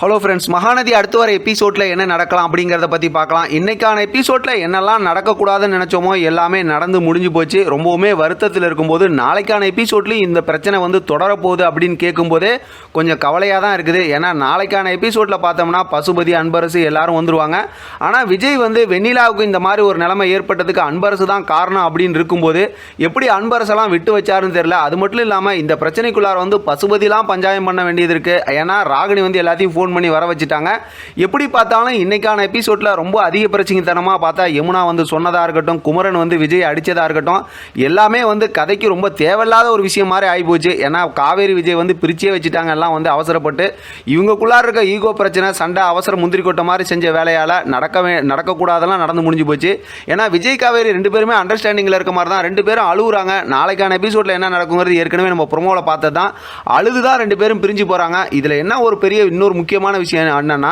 Hello friends Mahanadi அடுத்து வர எபிசோடில் என்ன நடக்கலாம் அப்படிங்கிறத பற்றி பார்க்கலாம். இன்றைக்கான எபிசோடில் என்னெல்லாம் நடக்கக்கூடாதுன்னு நினச்சோமோ எல்லாமே நடந்து முடிஞ்சு போச்சு. ரொம்பவுமே வருத்தத்தில் இருக்கும்போது நாளைக்கான எபிசோட்லேயும் இந்த பிரச்சனை வந்து தொடரப்போகுது அப்படின்னு கேட்கும்போதே கொஞ்சம் கவலையாக தான் இருக்குது. ஏன்னா நாளைக்கான எபிசோடில் பார்த்தோம்னா பசுபதி அன்பரசு எல்லாரும் வந்துருவாங்க. ஆனால் விஜய் வந்து வெண்ணிலாவுக்கு இந்த மாதிரி ஒரு நிலைமை ஏற்பட்டதுக்கு அன்பரசு தான் காரணம் அப்படின்னு இருக்கும்போது எப்படி அன்பரசெல்லாம் விட்டு வச்சாருன்னு தெரியல. அது மட்டும் இல்லாமல் இந்த பிரச்சனைக்குள்ளார வந்து பசுபதிலாம் பஞ்சாயம் பண்ண வேண்டியது இருக்குது ஏன்னா ராகினி வந்து எல்லாத்தையும் ஃபோன் பண்ணி வர வச்சுட்டாங்க. எப்படி பார்த்தாலும் இன்னைக்கான எபிசோடில் ரொம்ப அதிக பிரச்சனைத்தனமாக பார்த்தா யமுனா வந்து சொன்னதாக இருக்கட்டும் குமரன் வந்து விஜய் அடித்ததாக இருக்கட்டும் எல்லாமே வந்து கதைக்கு ரொம்ப தேவையில்லாத ஒரு விஷயம் மாதிரி ஆகிப்போச்சு ஏன்னா காவேரி விஜய் வந்து பிரிச்சே வச்சுட்டாங்க எல்லாம் வந்து அவசரப்பட்டு. இவங்கக்குள்ளார இருக்க ஈகோ பிரச்சனை சண்டை அவசர முந்திரி கொட்ட மாதிரி செஞ்ச வேலையால் நடக்கவே நடக்கக்கூடாதெல்லாம் நடந்து முடிஞ்சு போச்சு. ஏன்னா விஜய் காவேரி ரெண்டு பேருமே அண்டர்ஸ்டாண்டிங்கில் இருக்க மாதிரி தான். ரெண்டு பேரும் அழுகுறாங்க நாளைக்கான எபிசோடில் என்ன நடக்குங்கிறது ஏற்கனவே நம்ம ப்ரொமோவில் பார்த்தது தான் அழுது தான் ரெண்டு பேரும் பிரிஞ்சு போகிறாங்க இதில் என்ன ஒரு பெரிய இன்னொரு முக்கிய முக்கியமான விஷயம் என்னன்னா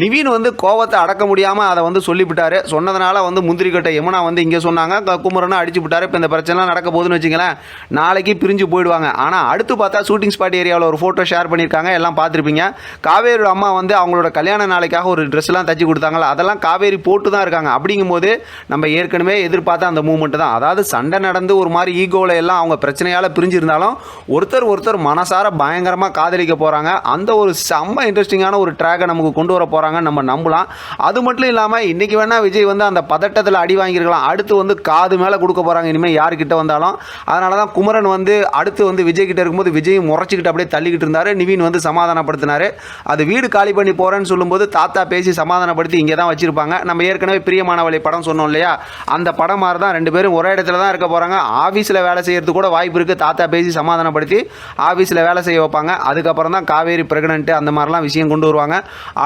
நிவின் வந்து கோவத்தை அடக்க முடியாமல் அதை வந்து சொல்லிவிட்டார். சொன்னதுனால வந்து முந்திரி கட்டை யமுனா வந்து இங்கே சொன்னாங்க. குமரனை அடிச்சு விட்டார். இப்போ இந்த பிரச்சனைலாம் நடக்க போகுதுன்னு வச்சுங்களேன் நாளைக்கு பிரிஞ்சு போயிடுவாங்க. ஆனால் அடுத்து பார்த்தா ஷூட்டிங் ஸ்பாட் ஏரியாவில் ஒரு ஃபோட்டோ ஷேர் பண்ணியிருக்காங்க. எல்லாம் பார்த்துருப்பீங்க. காவேரியோட அம்மா வந்து அவங்களோட கல்யாண நாளைக்காக ஒரு ட்ரெஸ்லாம் தச்சு கொடுத்தாங்களா? அதெல்லாம் காவேரி போட்டு தான் இருக்காங்க. அப்படிங்கும்போது நம்ம ஏற்கனவே எதிர்பார்த்த அந்த மூமெண்ட் தான். அதாவது சண்டை நடந்து ஒரு மாதிரி ஈகோவில் எல்லாம் அவங்க பிரச்சனையால் பிரிஞ்சிருந்தாலும் ஒருத்தர் ஒருத்தர் மனசார பயங்கரமாக காதலிக்க போகிறாங்க அந்த ஒரு செம்ம இன்ட்ரெஸ்டிங்காக இன்ட்ரெஸ்டிங்கான ஒரு ட்ராகை நமக்கு கொண்டு வர போகிறாங்கன்னு நம்ம நம்பலாம். அது மட்டும் இல்லாமல் இன்றைக்கி வேணால் விஜய் வந்து அந்த பதட்டத்தில் அடி வாங்கியிருக்கலாம். அடுத்து வந்து காது மேலே கொடுக்க போகிறாங்க இனிமேல் யார்கிட்ட வந்தாலும். அதனால தான் குமரன் வந்து அடுத்து வந்து விஜய் கிட்ட இருக்கும்போது விஜய் முறைச்சிக்கிட்டு அப்படியே தள்ளிக்கிட்டு இருந்தார். நிவின் வந்து சமாதானப்படுத்தினார். அது வீடு காலி பண்ணி போகிறேன்னு சொல்லும்போது தாத்தா பேசி சமாதானப்படுத்தி இங்கே தான் வச்சுருப்பாங்க. நம்ம ஏற்கனவே பிரியமானவளை படம் சொன்னோம் இல்லையா? அந்த படம் மாதிரி தான் ரெண்டு பேரும் ஒரே இடத்துல தான் இருக்க போகிறாங்க ஆஃபீஸில் வேலை செய்கிறது கூட வாய்ப்பு இருக்குது தாத்தா பேசி சமாதானப்படுத்தி ஆஃபீஸில் வேலை செய்ய வைப்பாங்க. அதுக்கப்புறம் தான் காவேரி பிரெக்னென்ட்டு அந்த மாதிரிலாம் விஷயம் கொண்டு கொண்டு வருவாங்க.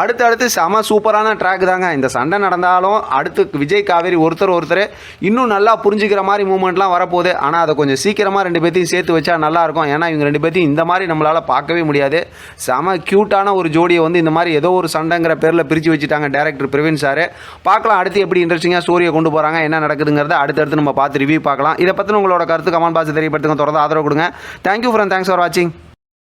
அடுத்து அடுத்து செம சூப்பரான ட்ராக் தாங்க. இந்த சண்டை நடந்தாலும் அடுத்து விஜய் காவேரி ஒருத்தர் ஒருத்தர் இன்னும் நல்லா புரிஞ்சுக்கிற மாதிரி மூமெண்ட்லாம் வரப்போகுது. ஆனால் அதை கொஞ்சம் சீக்கிரமாக ரெண்டு பேர்த்தையும் சேர்த்து வச்சா நல்லாயிருக்கும் ஏன்னா இவங்க ரெண்டு பேர்த்தையும் இந்த மாதிரி நம்மளால் பார்க்கவே முடியாது. செம க்யூட்டான ஒரு ஜோடியை வந்து இந்த மாதிரி ஏதோ ஒரு சண்டைங்கிற பேரில் பிரித்து வச்சுட்டாங்க டேரக்டர் பிரவீன் சார் பார்க்கலாம் அடுத்து எப்படி இன்ட்ரெஸ்டிங்காக ஸ்டோரியை கொண்டு போகிறாங்க என்ன நடக்குதுங்கிறத அடுத்தடுத்து நம்ம பார்த்து ரிவ்யூ பார்க்கலாம். இதை பற்றின உங்களோட கருத்து கமெண்ட் பாக்ஸ் தெரியப்படுத்துங்க. தொடர்ந்து ஆதரவு கொடுங்க. தேங்க்யூ ஃப்ரெண்ட் தேங்க்ஸ் ஃபார் வாட்சிங்